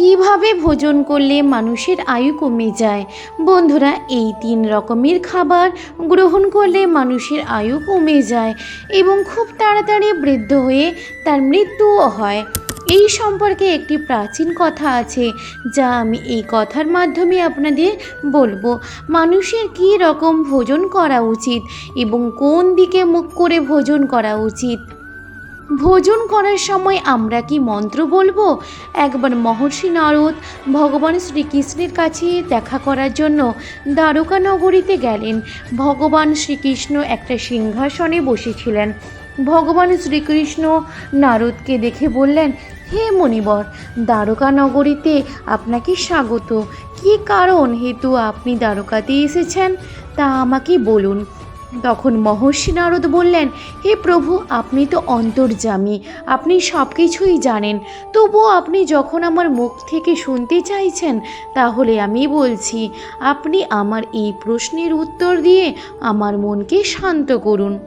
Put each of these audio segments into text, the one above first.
কীভাবে ভোজন করলে মানুষের আয়ু কমে যায়? বন্ধুরা, এই তিন রকমের খাবার গ্রহণ করলে মানুষের আয়ু কমে যায় এবং খুব তাড়াতাড়ি বৃদ্ধ হয়ে তার মৃত্যুও হয়। এই সম্পর্কে একটি প্রাচীন কথা আছে, যা আমি এই কথার মাধ্যমে আপনাদের বলব। মানুষের কী রকম ভোজন করা উচিত এবং কোন দিকে মুখ করে ভোজন করা উচিত? ভোজন করার সময় আমরা কি মন্ত্র বলব? একবার মহর্ষি নারদ ভগবান শ্রীকৃষ্ণের কাছে দেখা করার জন্য দ্বারকা নগরীতে গেলেন। ভগবান শ্রীকৃষ্ণ একটা সিংহাসনে বসেছিলেন। ভগবান শ্রীকৃষ্ণ নারদকে দেখে বললেন, হে মণিবর, দ্বারকা নগরীতে আপনাকে স্বাগত। কী কারণ হেতু আপনি দ্বারকাতে এসেছেন? তা আমাকে বলুন। তখন মহর্ষি নারদ বললেন, হে প্রভু, আপনি তো অন্তর্জামী আপনি সব কিছুই জানেন। তবুও আপনি যখন আমার মুখ থেকে শুনতে চাইছেন, তাহলে আমি বলছি, আপনি আমার এই প্রশ্নের উত্তর দিয়ে আমার মনকে শান্ত করুন।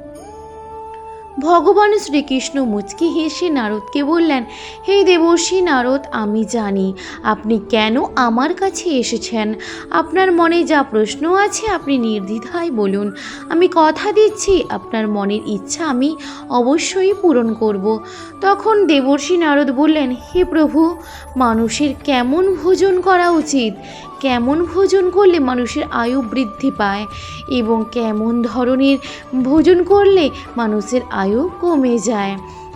ভগবান শ্রীকৃষ্ণ মুচকি হেসে নারদকে বললেন, হে দেবর্ষী নারদ, আমি জানি আপনি কেন আমার কাছে এসেছেন। আপনার মনে যা প্রশ্ন আছে আপনি নির্দ্বিধায় বলুন। আমি কথা দিচ্ছি, আপনার মনের ইচ্ছা আমি অবশ্যই পূরণ করব। তখন দেবর্ষী নারদ বললেন, হে প্রভু, মানুষের কেমন ভোজন করা উচিত? কেমন ভোজন করলে মানুষের আয়ু বৃদ্ধি পায় এবং কেমন ধরনের ভোজন করলে মানুষের আয়ু কমে যায়?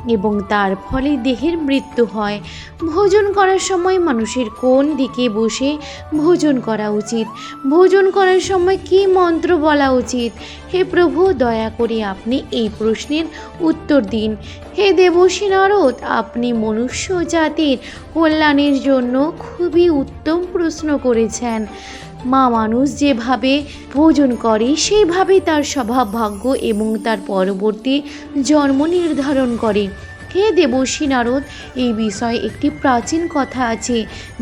এবং তার ফলে দেহের মৃত্যু হয়। ভোজন করার সময় মানুষের কোন দিকে বসে ভোজন করা উচিত? ভোজন করার সময় কী মন্ত্র বলা উচিত? হে প্রভু, দয়া করে আপনি এই প্রশ্নের উত্তর দিন। হে দেবশী নারদ, আপনি মনুষ্য জাতির কল্যাণের জন্য খুবই উত্তম প্রশ্ন করেছেন। মা মানুষ যেভাবে ভোজন করে সেইভাবে তার স্বভাব ভাগ্য এবং তার পরবর্তী জন্ম নির্ধারণ করে। হে দেবর্ষী নারদ, এই বিষয়ে একটি প্রাচীন কথা আছে,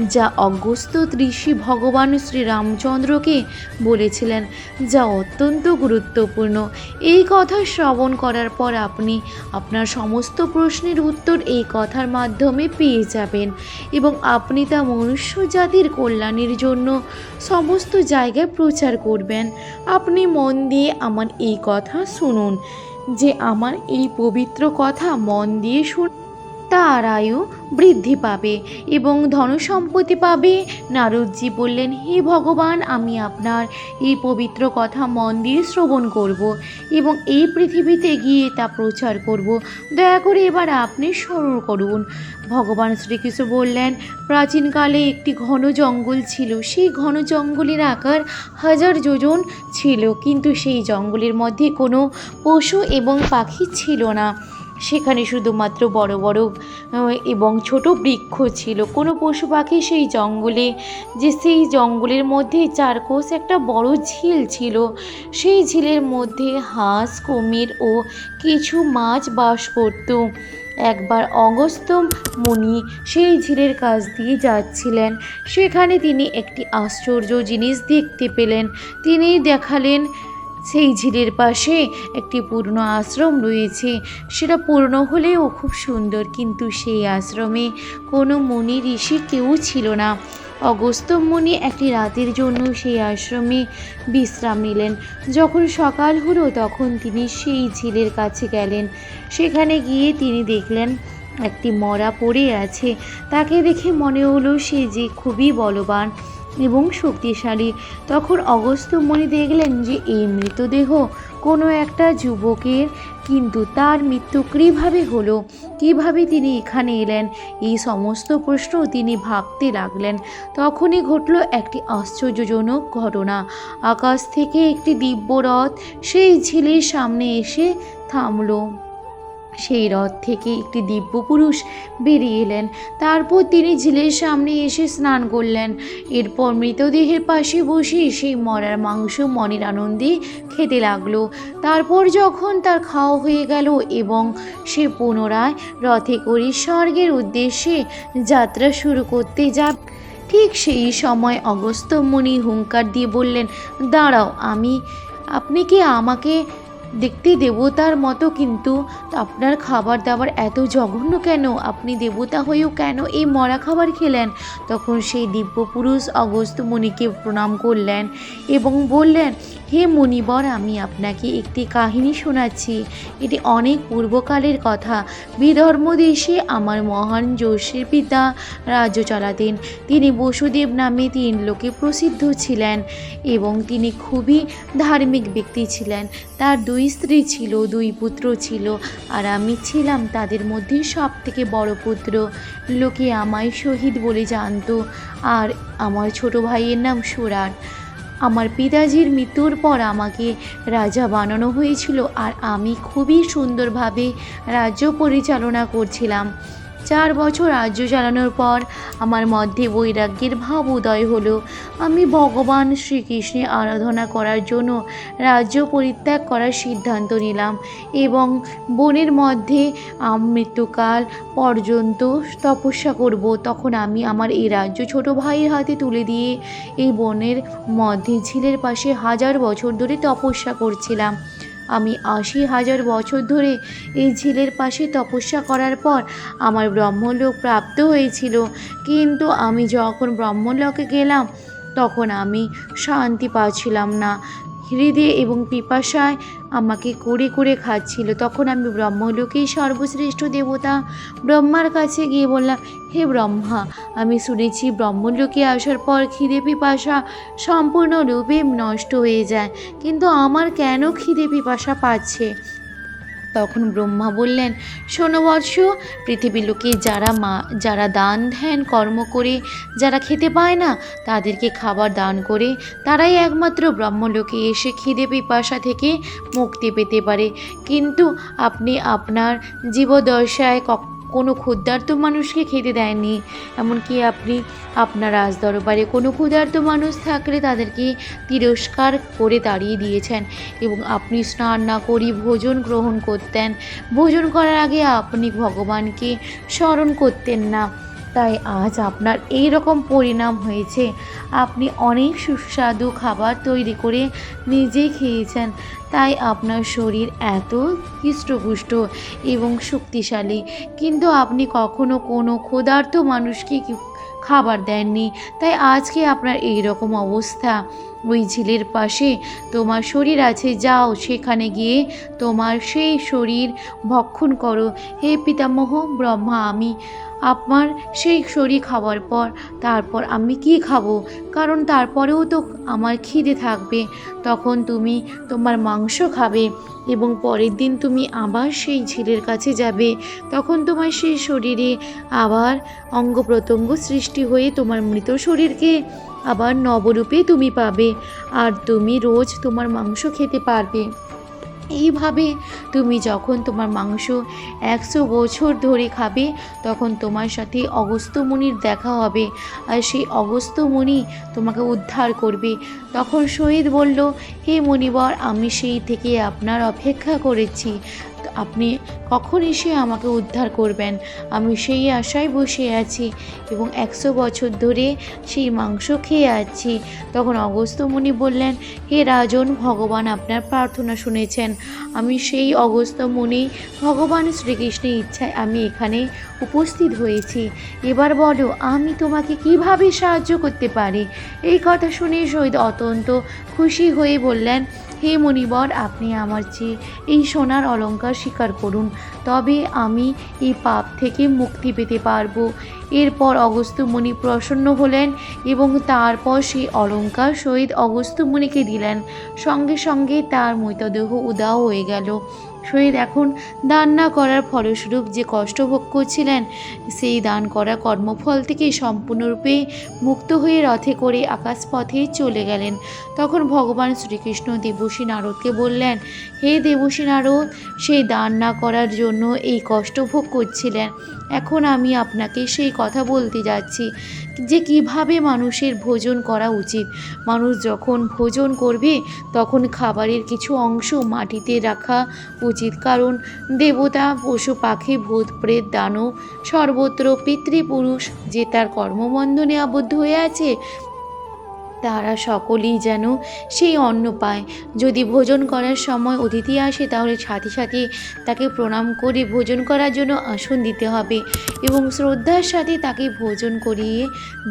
যা অগস্ত ঋষি ভগবান শ্রীরামচন্দ্রকে বলেছিলেন, যা অত্যন্ত গুরুত্বপূর্ণ। এই কথা শ্রবণ করার পর আপনি আপনার সমস্ত প্রশ্নের উত্তর এই কথার মাধ্যমে পেয়ে যাবেন এবং আপনি তা মনুষ্য জাতির কল্যাণের জন্য সমস্ত জায়গায় প্রচার করবেন। আপনি মন দিয়ে আমার এই কথা শুনুন। যে আমার এই পবিত্র কথা মন দিয়ে শুন তার আয়ু বৃদ্ধি পাবে এবং ধনসম্পত্তি পাবে। নারদজি বললেন, হে ভগবান, আমি আপনার এই পবিত্র কথা মন দিয়ে শ্রবণ করব এবং এই পৃথিবীতে গিয়ে তা প্রচার করব। দয়া করে এবার আপনি স্মরণ করুন। ভগবান শ্রীকৃষ্ণ বললেন, প্রাচীনকালে একটি ঘন জঙ্গল ছিল। সেই ঘন জঙ্গলের আকার হাজার যোজন ছিল। কিন্তু সেই জঙ্গলের মধ্যে কোনো পশু এবং পাখি ছিল না। সেখানে শুধুমাত্র বড় বড় এবং ছোট বৃক্ষ ছিল। কোনো পশু পাখি সেই জঙ্গলে, যে সেই জঙ্গলের মধ্যে চারকোষ একটা বড় ঝিল ছিল। সেই ঝিলের মধ্যে হাঁস, কুমির ও কিছু মাছ বাস করত। একবার অগস্ত মুনি সেই ঝিলের কাছ দিয়ে যাচ্ছিলেন। সেখানে তিনি একটি আশ্চর্য জিনিস দেখতে পেলেন। তিনি দেখালেন সেই ঝিলের পাশে একটি পূর্ণ আশ্রম রয়েছে। সেটা পূর্ণ হলেও খুব সুন্দর, কিন্তু সেই আশ্রমে কোনো মুনি ঋষি কেউ ছিল না। অগস্ত্য মুনি একটি রাতের জন্য সেই আশ্রমে বিশ্রাম নিলেন। যখন সকাল হলো, তখন তিনি সেই ঝিলের কাছে গেলেন। সেখানে গিয়ে তিনি দেখলেন, একটি মরা পড়ে আছে। তাকে দেখে মনে হলো সে যে খুবই বলবান। এবং শক্তিশালী। তখন অগস্ত্য মণি দেখলেন যে এই মৃতদেহ কোনো একটা যুবকের, কিন্তু তার মৃত্যু কীভাবে হলো, কীভাবে তিনি এখানে এলেন, এই সমস্ত প্রশ্ন তিনি ভাবতে লাগলেন। তখনই ঘটল একটি আশ্চর্যজনক ঘটনা। আকাশ থেকে একটি দিব্য রথ সেই ঝিলের সামনে এসে থামলো। সেই রথ থেকে একটি দিব্য পুরুষ বেরিয়ে এলেন। তারপর তিনি ঝিলের সামনে এসে স্নান করলেন। এরপর মৃতদেহের পাশে বসে সেই মরার মাংস মনের আনন্দে খেতে লাগল। তারপর যখন তার খাওয়া হয়ে গেল এবং সে পুনরায় রথে করে স্বর্গের উদ্দেশ্যে যাত্রা শুরু করতে যা ঠিক সেই সময় অগস্ত্য মুনি হুঙ্কার দিয়ে বললেন, দাঁড়াও, আমি আপনি কি আমাকে দেখতে দেবতার মতো কিন্তু। আপনার খাবার দাবার এত জঘন্য কেন? আপনি দেবতা হয়েও কেন এই মরা খাবার খেলেন? তখন সেই দিব্য পুরুষ অগস্ত্য মুনিকে প্রণাম করলেন এবং বললেন, হে মুনিবর, আমি আপনাকে একটি কাহিনী শোনাচ্ছি। এটি অনেক পূর্বকালের কথা। বিধর্ম দেশে আমার মহান যোশীর পিতা রাজ্য চালাতেন। তিনি বসুদেব নামে তিন লোকে প্রসিদ্ধ ছিলেন এবং তিনি খুবই ধার্মিক ব্যক্তি ছিলেন। তার দুই স্ত্রী ছিল, দুই পুত্র ছিল, আর আমি ছিলাম তাদের মধ্যে সব থেকে বড় পুত্র। লোকে আমায় শহীদ বলে জানতো, আর আমার ছোট ভাইয়ের নাম সুরাট। আমার পিতাজির মৃত্যুর পর আমাকে রাজা বানানো হয়েছিল, আর আমি খুবই সুন্দরভাবে রাজ্য পরিচালনা করছিলাম। চার বছর রাজ্য চালানোর পর আমার মধ্যে বৈরাগ্যের ভাব উদয় হলো। আমি ভগবান শ্রীকৃষ্ণের আরাধনা করার জন্য রাজ্য পরিত্যাগ করার সিদ্ধান্ত নিলাম এবং বনের মধ্যে মৃত্যুকাল পর্যন্ত তপস্যা করব। তখন আমি আমার এই রাজ্য ছোট ভাইয়ের হাতে তুলে দিয়ে এই বনের মধ্যে ঝিলের পাশে হাজার বছর ধরে তপস্যা করছিলাম। আমি আশি হাজার বছর ধরে এই ঝিলের পাশে তপস্যা করার পর আমার ব্রহ্মলোক প্রাপ্ত হয়েছিল। কিন্তু আমি যখন ব্রহ্মলোকে গেলাম, তখন আমি শান্তি পাচ্ছিলাম না। হৃদয়ে এবং পিপাসায় আমাকে কুড়ে কুড়ে খাচ্ছিল। তখন আমি ব্রহ্মলোকেই সর্বশ্রেষ্ঠ দেবতা ব্রহ্মার কাছে গিয়ে বললাম, হে ব্রহ্মা, আমি শুনেছি ব্রহ্মলোকে আসার পর খিদে পিপাসা সম্পূর্ণরূপে নষ্ট হয়ে যায়। কিন্তু আমার কেন খিদে পিপাসা পাচ্ছে? তখন ব্রহ্মা বললেন, শোনো বৎস, পৃথিবীর লোকে যারা মা, যারা দান ধ্যান কর্ম করে, যারা খেতে পায় না, তাদেরকে খাবার দান করে, তারাই একমাত্র ব্রহ্মলোকে এসে খিদে পিপাসা থেকে মুক্তি পেতে পারে। কিন্তু আপনি আপনার জীবদশায় কোনো ক্ষুদ্রার্ত মানুষকে খেতে দেননি, এমনকি আপনি আপনার রাজদরবারে কোনো ক্ষুধার্ত মানুষ থাকলে তাদেরকে তিরস্কার করে তাড়িয়ে দিয়েছেন এবং আপনি স্নান না করি ভোজন গ্রহণ করতেন। ভোজন করার আগে আপনি ভগবানকে স্মরণ করতেন না। তাই আজ আপনার এই রকম পরিণাম হয়েছে। আপনি অনেক সুস্বাদু খাবার তৈরি করে নিজেই খেয়েছেন। তাই আপনার শরীর এত হৃষ্টপুষ্ট এবং শক্তিশালী। কিন্তু আপনি কখনো কোনো ক্ষুধার্ত মানুষকে খাবার দেননি। তাই আজকে আপনার এই রকম অবস্থা। ওই ঝিলের পাশে তোমার শরীর আছে, যাও সেখানে গিয়ে তোমার সেই শরীর ভক্ষণ করো। হে পিতামহ, ব্রহ্মা, আমি আপনার সেই শরীর খাওয়ার পর তারপর আমি কি খাব? কারণ তারপরেও তো আমার খিদে থাকবে। তখন তুমি তোমার মাংস খাবে এবং পরের দিন তুমি আবার সেই ঝিলের কাছে যাবে। তখন তোমার সেই শরীরে আবার অঙ্গ প্রত্যঙ্গ সৃষ্টি হয়ে তোমার মৃত শরীরকে আবার নবরূপে তুমি পাবে। আর তুমি রোজ তোমার মাংস খেতে পারবে। এইভাবে তুমি যখন তোমার মাংস একশো বছর ধরে খাবে, তখন তোমার সাথে অগস্ত্য দেখা হবে। আর সেই অগস্ত্য তোমাকে উদ্ধার করবে। তখন শহীদ বলল, হে মণিবর, আমি সেই থেকে আপনার অপেক্ষা করেছি। আপনি কখন এসে আমাকে উদ্ধার করবেন? আমি সেই আশায় বসে আছি এবং একশো বছর ধরে সেই মাংস খেয়ে আছি। তখন অগস্ত্য মুনি বললেন, হে রাজন, ভগবান আপনার প্রার্থনা শুনেছেন। আমি সেই অগস্ত্য মুনি, ভগবান শ্রীকৃষ্ণের ইচ্ছায় আমি এখানে উপস্থিত হয়েছি। এবার বলো, আমি তোমাকে কীভাবে সাহায্য করতে পারি? এই কথা শুনে শহীদ অত্যন্ত খুশি হয়ে বললেন হে মণিবর, আপনি আমার চেয়ে এই সোনার অলঙ্কার স্বীকার করুন। তবে আমি এই পাপ থেকে মুক্তি পেতে পারব। এরপর অগস্ত্যমণি প্রসন্ন হলেন এবং তারপর সেই অলঙ্কার শহীদ অগস্ত্যমণিকে দিলেন। সঙ্গে সঙ্গে তার মৃতদেহ উদাও হয়ে গেল। শহীদ এখন দান না করার ফলস্বরূপ যে কষ্ট ভোগ করছিলেন, সেই দান করা কর্মফল থেকে সম্পূর্ণরূপে মুক্ত হয়ে রথে করে আকাশপথে চলে গেলেন। তখন ভগবান শ্রীকৃষ্ণ দেবসী নারদকে বললেন, হে দেবসী নারদ, সেই দান না করার জন্য এই কষ্ট ভোগ করছিলেন। এখন আমি আপনাকে সেই কথা বলতে যাচ্ছি যে কীভাবে মানুষের ভোজন করা উচিত। মানুষ যখন ভোজন করবে, তখন খাবারের কিছু অংশ মাটিতে রাখা উচিত। কারণ দেবতা, পশু পাখি, ভূত, প্রেত, দানব, সর্বত্র পিতৃপুরুষ যে তার কর্মবন্ধনে আবদ্ধ হয়ে আছে তারা সকলেই যেন সেই অন্ন পায়। যদি ভোজন করার সময় অতিথি আসে, তাহলে সাথে সাথে তাকে প্রণাম করে ভোজন করার জন্য আসন দিতে হবে এবং শ্রদ্ধার সাথে তাকে ভোজন করিয়ে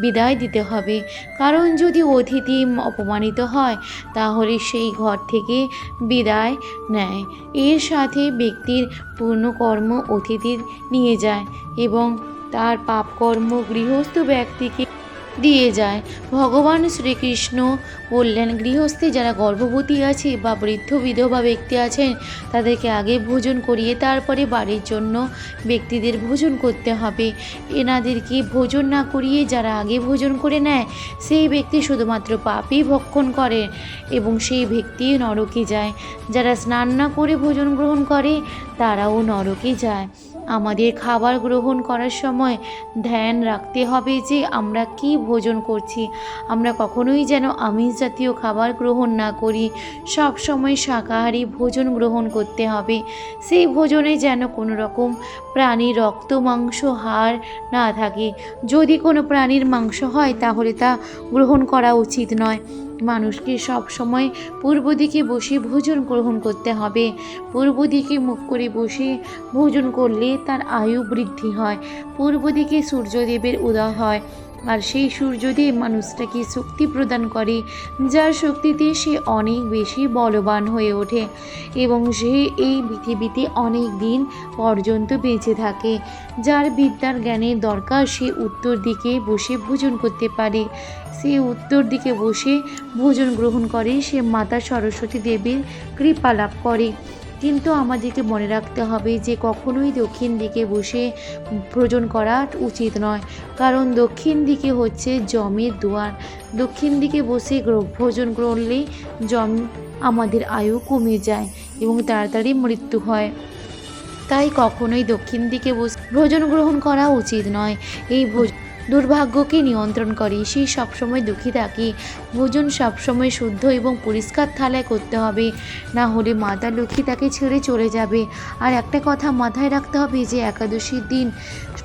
বিদায় দিতে হবে। কারণ যদি অতিথি অপমানিত হয়, তাহলে সেই ঘর থেকে বিদায় নেয়। এর সাথে ব্যক্তির পূর্ণ কর্ম অতিথির নিয়ে যায় এবং তার পাপকর্ম গৃহস্থ ব্যক্তিকে দিয়ে যায়। ভগবান শ্রীকৃষ্ণ বললেন, গৃহস্থে যারা গর্ভবতী আছে বা বৃদ্ধ বিধবা ব্যক্তি আছেন, তাদেরকে আগে ভোজন করিয়ে তারপরে বাড়ির জন্য ব্যক্তিদের ভোজন করতে হবে। এনাদেরকে ভোজন না করিয়ে যারা আগে ভোজন করে নেয়, সেই ব্যক্তি শুধুমাত্র পাপই ভক্ষণ করে এবং সেই ব্যক্তি নরকে যায়। যারা স্নান না করে ভোজন গ্রহণ করে, তারাও নরকে যায়। আমাদের খাবার গ্রহণ করার সময় ধ্যান রাখতে হবে যে আমরা কি ভোজন করছি। আমরা কখনোই যেন আমিষ জাতীয় খাবার গ্রহণ না করি। সব সময় শাকাহারি ভোজন গ্রহণ করতে হবে। সেই ভোজনে যেন কোনো রকম প্রাণীর রক্ত, মাংস, হাড় না থাকে। যদি কোনো প্রাণীর মাংস হয় তাহলে তা গ্রহণ করা উচিত নয়। মানুষকে সব সময় পূর্ব দিকে বসে ভোজন গ্রহণ করতে হবে। পূর্ব দিকে মুখ করে বসে ভোজন করলে তার আয়ু বৃদ্ধি হয়। পূর্ব দিকে সূর্যদেবের উদয় হয়। আর সেই সূর্যদেব মানুষটাকে শক্তি প্রদান করে, যার শক্তিতে সে অনেক বেশি বলবান হয়ে ওঠে এবং সে এই পৃথিবীতে অনেক দিন পর্যন্ত বেঁচে থাকে। যার বিদ্যার জ্ঞানের দরকার, সে উত্তর দিকে বসে ভোজন করতে পারে। সে উত্তর দিকে বসে ভোজন গ্রহণ করে, সে মাতা সরস্বতী দেবীর কৃপা লাভ করে। কিন্তু আমাদেরকে মনে রাখতে হবে যে কখনোই দক্ষিণ দিকে বসে ভোজন করা উচিত নয়। কারণ দক্ষিণ দিকে হচ্ছে জমের দুয়ার। দক্ষিণ দিকে বসে ভোজন করলে জম, আমাদের আয়ু কমে যায় এবং তাড়াতাড়ি মৃত্যু হয়। তাই কখনোই দক্ষিণ দিকে বসে ভোজন গ্রহণ করা উচিত নয়। এই ভোজ দুর্ভাগ্যকে নিয়ন্ত্রণ করে। সেই সবসময় দুঃখী থাকে। ভোজন সবসময় শুদ্ধ এবং পরিষ্কার থালায় করতে হবে। না হলে মাতা লক্ষ্মী তাকে ছেড়ে চলে যাবে। আর একটা কথা মাথায় রাখতে হবে যে, একাদশীর দিন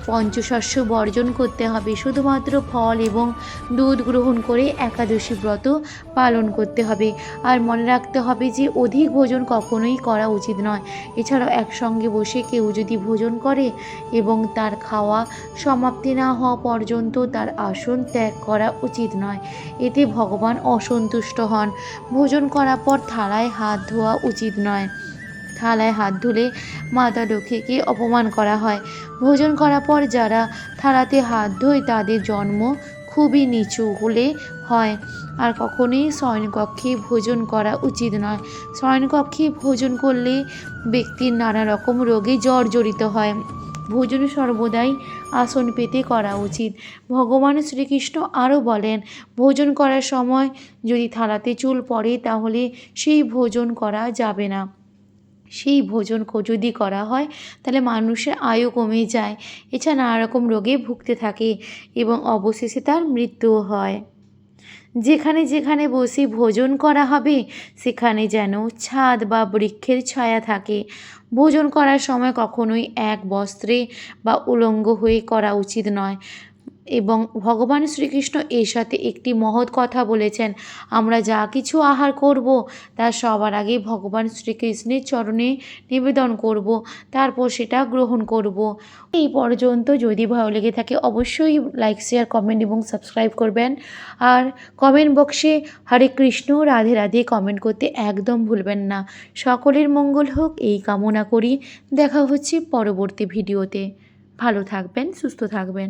পঞ্চশস্য বর্জন করতে হবে। শুধুমাত্র ফল এবং দুধ গ্রহণ করে একাদশী ব্রত পালন করতে হবে। আর মনে রাখতে হবে যে, অধিক ভোজন কখনোই করা উচিত নয়। এছাড়াও একসঙ্গে বসে কেউ যদি ভোজন করে এবং তার খাওয়া সমাপ্তি না হওয়া পর্যন্ত তার আসন ত্যাগ করা উচিত নয়। এতে ভগবান অসন্তুষ্ট হন। ভোজন করার পর থালায় হাত ধোয়া উচিত নয়। থালায় হাত ধুলে মাতা লক্ষ্মীকে অপমান করা হয়। ভোজন করার পর যারা থালাতে হাত ধোয়, তাদের জন্ম খুবই নিচু হলে হয়। আর কখনোই শয়নকক্ষে ভোজন করা উচিত নয়। শয়নকক্ষে ভোজন করলে ব্যক্তির নানা রকম রোগে জর্জরিত হয়। ভোজন সর্বদাই আসন পেতে করা উচিত। ভগবান শ্রীকৃষ্ণ আরও বলেন, ভোজন করার সময় যদি থালাতে চুল পড়ে, তাহলে সেই ভোজন করা যাবে না। সেই ভোজন যদি করা হয়, তাহলে মানুষের আয়ু কমে যায়। এছাড়া নানা রকম রোগে ভুগতে থাকে এবং অবশেষে তার মৃত্যুও হয়। যেখানে যেখানে বসে ভোজন করা হবে, সেখানে যেন ছাদ বা বৃক্ষের ছায়া থাকে। ভোজন করার সময় কখনোই এক বস্ত্রে বা উলঙ্গ হয়ে করা উচিত নয়। এবং ভগবান শ্রীকৃষ্ণ এর সাথে একটি মহৎ কথা বলেছেন, আমরা যা কিছু আহার করব, তা সবার আগে ভগবান শ্রীকৃষ্ণের চরণে নিবেদন করব, তারপর সেটা গ্রহণ করব। এই পর্যন্ত যদি ভালো লেগে থাকে অবশ্যই লাইক শেয়ার কমেন্ট এবং সাবস্ক্রাইব করবেন। আর কমেন্ট বক্সে হরে কৃষ্ণ, রাধে রাধে কমেন্ট করতে একদম ভুলবেন না। সকলের মঙ্গল হোক, এই কামনা করি। দেখা হচ্ছে পরবর্তী ভিডিওতে ভালো থাকবেন, সুস্থ থাকবেন।